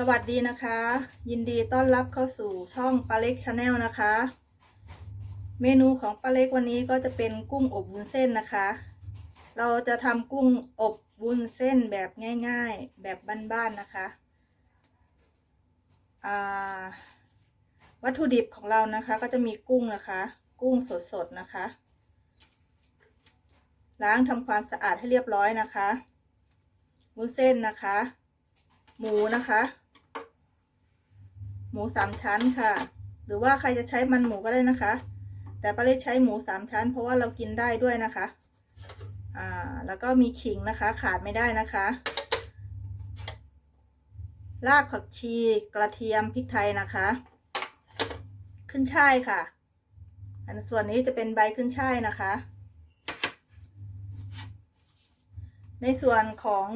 สวัสดีนะคะ ยินดีต้อนรับเข้าสู่ช่องปลาเล็กชาแนลนะคะ เมนูของปลาเล็กวันนี้ก็จะเป็นกุ้งอบวุ้นเส้นนะคะ เราจะทำกุ้งอบวุ้นเส้นแบบง่าย ๆ แบบบ้านๆนะคะวัตถุดิบของเรานะคะ ก็จะมีกุ้งนะคะ กุ้งสดๆนะคะ ล้างทำความสะอาดให้เรียบร้อยนะคะวุ้นเส้นนะคะ หมูนะคะ มูสามชั้นค่ะ หรือว่าใครจะใช้มันหมูก็ได้นะคะ แต่ป้าเล็กใช้หมูสามชั้น เพราะว่าเรากินได้ด้วยนะคะ อ่า แล้วก็มีขิงนะคะ ขาดไม่ได้นะคะ รากผักชีกระเทียมพริกไทยนะคะ ขึ้นช่ายค่ะ อันส่วนนี้จะเป็นใบขึ้นช่ายนะคะ ในส่วนของ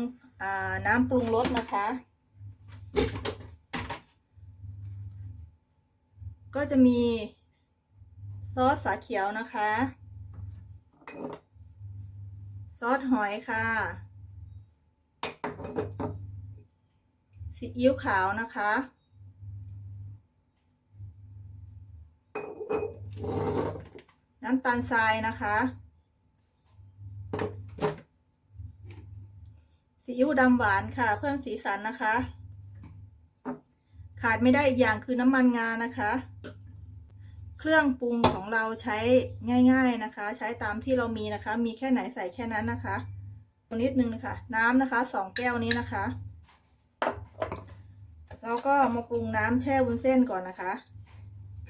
อน้ำปรุงรสนะคะ ก็จะมีซอสฝาเขียวนะคะ ซอสหอยค่ะซีอิ๊วขาวนะคะ น้ำตาลทรายนะคะซีอิ๊วดำหวานค่ะ เพิ่มสีสันนะคะ ขาดไม่ได้อีกอย่างคือน้ำมันงานะคะ เครื่องปรุงของเราใช้ง่าย ๆนะคะ ใช้ตามที่เรามีนะคะ มีแค่ไหนใส่แค่นั้นนะคะนิดนึงนะคะน้ำนะคะสองแก้วนี้นะคะแล้วก็มาปรุงน้ำแช่วุ้นเส้นก่อนนะคะ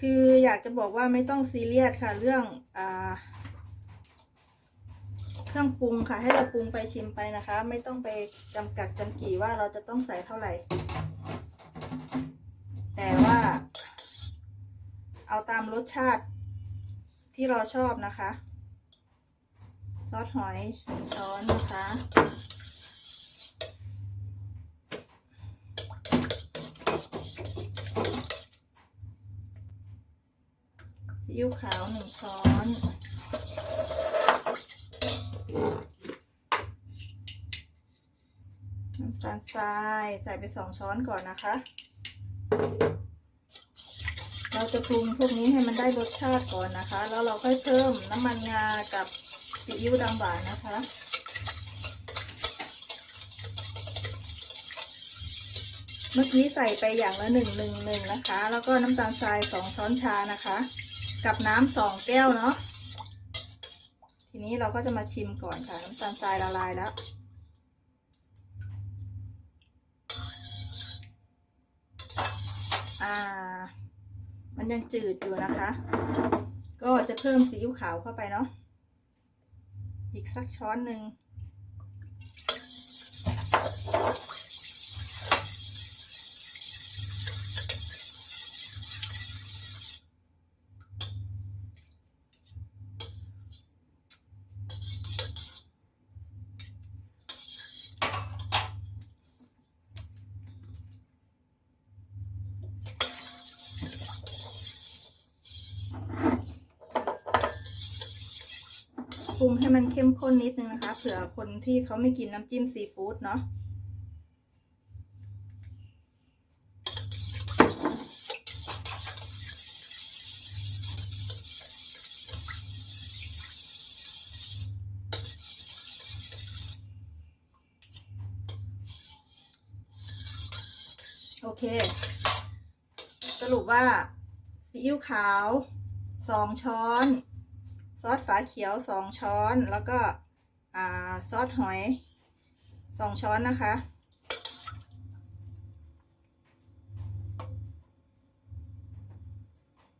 คืออยากจะบอกว่าไม่ต้องซีเรียสค่ะ เรื่องอ่าเครื่องปรุงค่ะ ให้เราปรุงไปชิมไปนะคะ ไม่ต้องไปจำกัดจำกี่ว่าเราจะต้องใส่เท่าไหร่ แต่ว่า เอาตามรสชาติที่เราชอบนะคะ ซอสหอยช้อนนะคะซีอิ๊วขาวหนึ่งช้อนน้ำตาลทรายใส่ไปสองช้อนก่อนนะคะ เราจะปรุงพวกนี้ให้มันได้รสชาติก่อนนะคะ แล้วเราค่อยเพิ่มน้ำมันงากับซีอิ๊วดำหวานนะคะเมื่อกี้ใส่ไปอย่างละหนึ่งหนึ่งหนึ่งนะคะ แล้วก็น้ำตาลทรายสองช้อนชานะคะ กับน้ำสองแก้วเนาะทีนี้เราก็จะมาชิมก่อนค่ะ น้ำตาลทรายละลายแล้ว อ่า มันยังจืดอยู่นะคะ ก็จะเพิ่มซีอิ๊วขาวเข้าไปเนาะ อีกสักช้อนหนึ่ง รุงให้มันเข้มข้นนิดนึงนะคะ เผื่อคนที่เขาไม่กินน้ำจิ้มซีฟู้ดเนาะโอเค สรุปว่าซีอิ๊วขาวสองช้อน ซอสฝาเขียวสองช้อนแล้วก็ซอสหอยสองช้อนนะคะ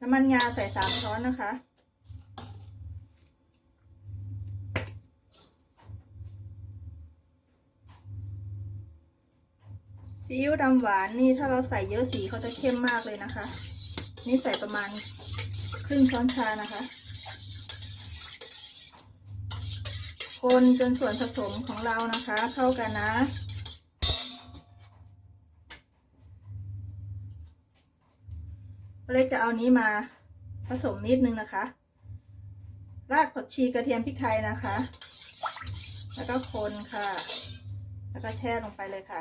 น้ำมันงาใส่สามช้อนนะคะซีอิ๊วดำหวานนี่ถ้าเราใส่เยอะสีเขาจะเข้มมากเลยนะคะ นี่ใส่ประมาณครึ่งช้อนชานะคะ คนจนส่วนผสมของเรานะคะ เข้ากันนะ เล็กจะเอานี้มาผสมนิดนึงนะคะ รากผักชีกระเทียมพริกไทยนะคะ แล้วก็คนค่ะ แล้วก็แช่ลงไปเลยค่ะ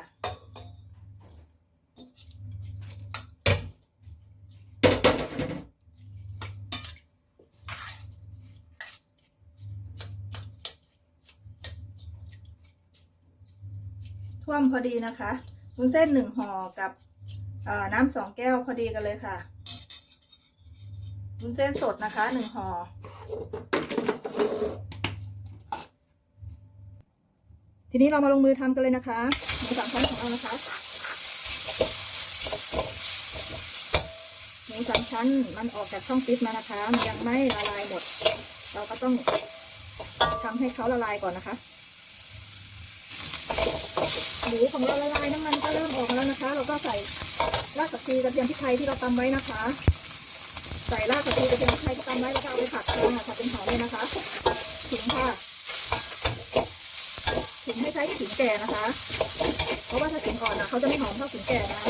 ท่วมพอดีนะคะวุ้นเส้นหนึ่งห่อกับน้ำสองแก้วพอดีกันเลยค่ะวุ้นเส้นสดนะคะหนึ่งห่อทีนี้เรามาลงมือทำกันเลยนะคะหมูสามชั้นของเรานะคะหมูสามชั้นมันออกจากช่องฟิตมานะคะ มันยังไม่ละลายหมด เราก็ต้องทำให้เขาละลายก่อนนะคะ หมูของเราละลายน้ำมันก็เริ่มออกแล้วนะคะ เราก็ใส่รากผักชีกระเทียมพริกไทยที่เราตำไว้นะคะ ใส่รากผักชีกระเทียมพริกไทยที่ตำไว้แล้วก็เอาไปผัดเลยค่ะผัดเป็นหอมเลยนะคะขิงค่ะขิงให้ใช้ขิงแก่นะคะ เพราะว่าถ้าขิงอ่อนนะเขาจะไม่หอมเท่าขิงแก่นะ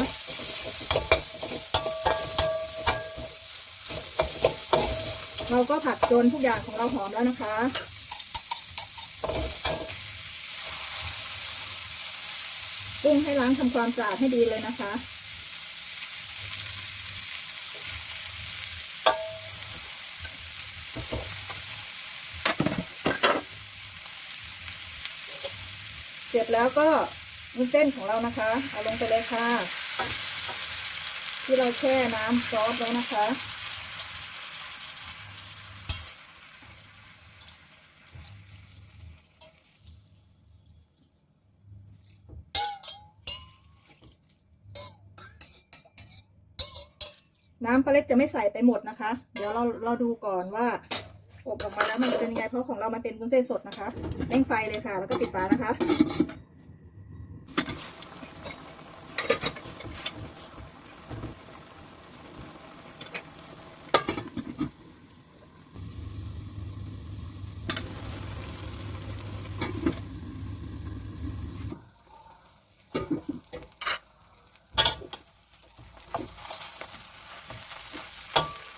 เราก็ผัดจนทุกอย่างของเราหอมแล้วนะคะ กุ้งให้ล้างทำความสะอาดให้ดีเลยนะคะ เสร็จแล้วก็วุ้นเส้นของเรานะคะ เอาลงไปเลยค่ะ ที่เราแช่น้ำซอสแล้วนะคะ น้ำปลาเล็กจะไม่ใส่ไปหมดนะคะ เดี๋ยวเราเราดูก่อนว่า อบออกมาแล้วมันจะเป็นยังไงเพราะของเรามันเป็นวุ้นเส้นสดนะคะเร่งไฟเลยค่ะ แล้วก็ปิดฝานะคะ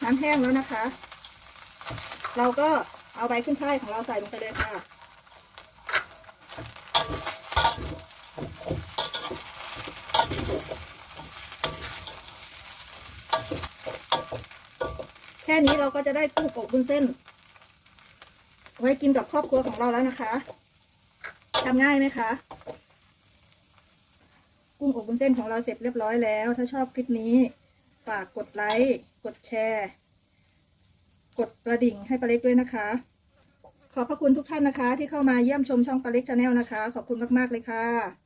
น้ำแห้งแล้วนะคะ เราก็เอาใบขึ้นช่ายของเราใส่ลงไปเลยค่ะ แค่นี้เราก็จะได้กุ้งอบบุญเส้น ไว้กินกับครอบครัวของเราแล้วนะคะทำง่ายไหมคะกุ้งอบบุญเส้นของเราเสร็จเรียบร้อยแล้ว ถ้าชอบคลิปนี้ ฝากกดไลค์ กดแชร์ กดกระดิ่งให้ปลาเล็กด้วยนะคะ ขอบพระคุณทุกท่านนะคะ ที่เข้ามาเยี่ยมชมช่องปลาเล็กชาแนลนะคะ ขอบคุณมาก ๆ เลยค่ะ